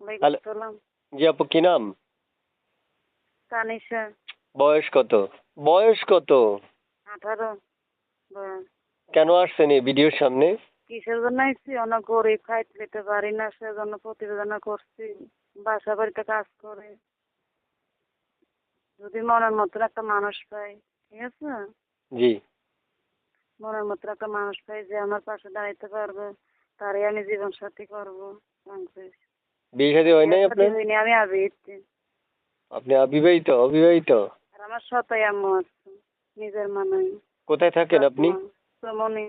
Hello. জি আপু কি নাম? তানিশা। বয়স কত? বয়স কত? আঠারো। কেন আসছেন এই ভিডিওর সামনে? কিসের জন্য আইসি অনেক গরিব খাইতে দিতে পারি না সেজন্য প্রতিবেদন করছি। বাসা বাড়িতে কাজ করে। যদি মনের মতন একটা মানুষ পাই ঠিক আছে? জি। মনের মতন একটা মানুষ পাই যে আমার পাশে দাঁড়াইতে পারবে তারই আমি জীবন সাথী করব। বিয়ে শাদী হয় নাই আপনার? হয়নি, আমি আবিত আপনি অবিবাহিত অবিবাহিত? আর আমার সতাই আম্মু আছে নিজের মানে কোথায় থাকেন আপনি? সুমনি।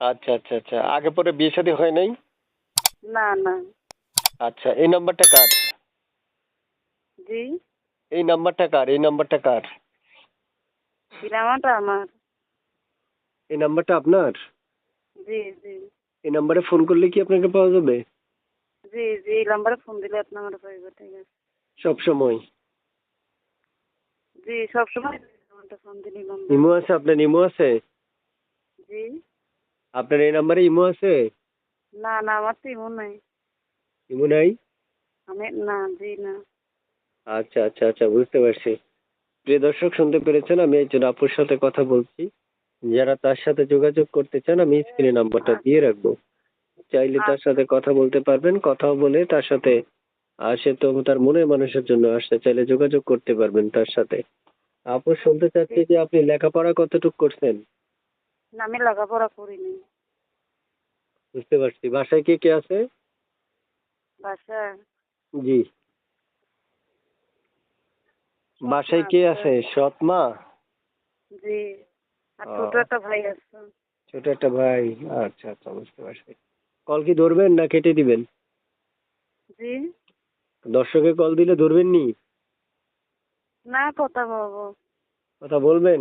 আচ্ছা আচ্ছা আচ্ছা। আগে পরে বিয়ে শাদী হয় নাই? না না। আচ্ছা এই নাম্বারটা কার? জি? এই নাম্বারটা কার? এই নাম্বারটা কার? সিনেমাটা আমার? এই নাম্বারটা আপনার? জি জি। এই নাম্বারে ফোন করলে কি আপনাকে পাওয়া যাবে? জি জি এই নাম্বারে ফোন দিলে আপনি আমার ঠিক আছে। সব সময় জি ফোন দিলি নাম্বার ইমো আছে আপনার ইমো আছে? জি। আপনার এই নাম্বারে ইমো আছে? না না আমার তো ইমন নাই। ইমো নাই? আমি না জি না। আচ্ছা আচ্ছা আচ্ছা বুঝতে পারছি। প্রিয় দর্শক শুনতে পেরেছেন আমি একজন আপুর সাথে কথা বলছি। যারা তার সাথে যোগাযোগ করতে চান আমি স্ক্রিনে নাম্বারটা দিয়ে রাখব। চাইলে তার সাথে কথা বলতে পারবেন কথা বলে তার সাথে আর সে তো তার মনের মানুষের জন্য আসতে চাইলে যোগাযোগ করতে পারবেন তার সাথে। আপু শুনতে চাচ্ছি যে আপনি লেখাপড়া কতটুকু করছেন? না আমি লেখাপড়া করিনি। বুঝতে পারছি। বাসায় কে কে আছে? বাসা জি। বাসায় কে আছে। সৎ মা জি। আর ছোট একটা ভাই আছে। ছোট একটা ভাই। আচ্ছা আচ্ছা বুঝতে পারছি। কল কি ধরবেন না কেটে দিবেন? জি। দর্শকে কল দিলে ধরবেন নি? না কথা বলব। কথা বলবেন?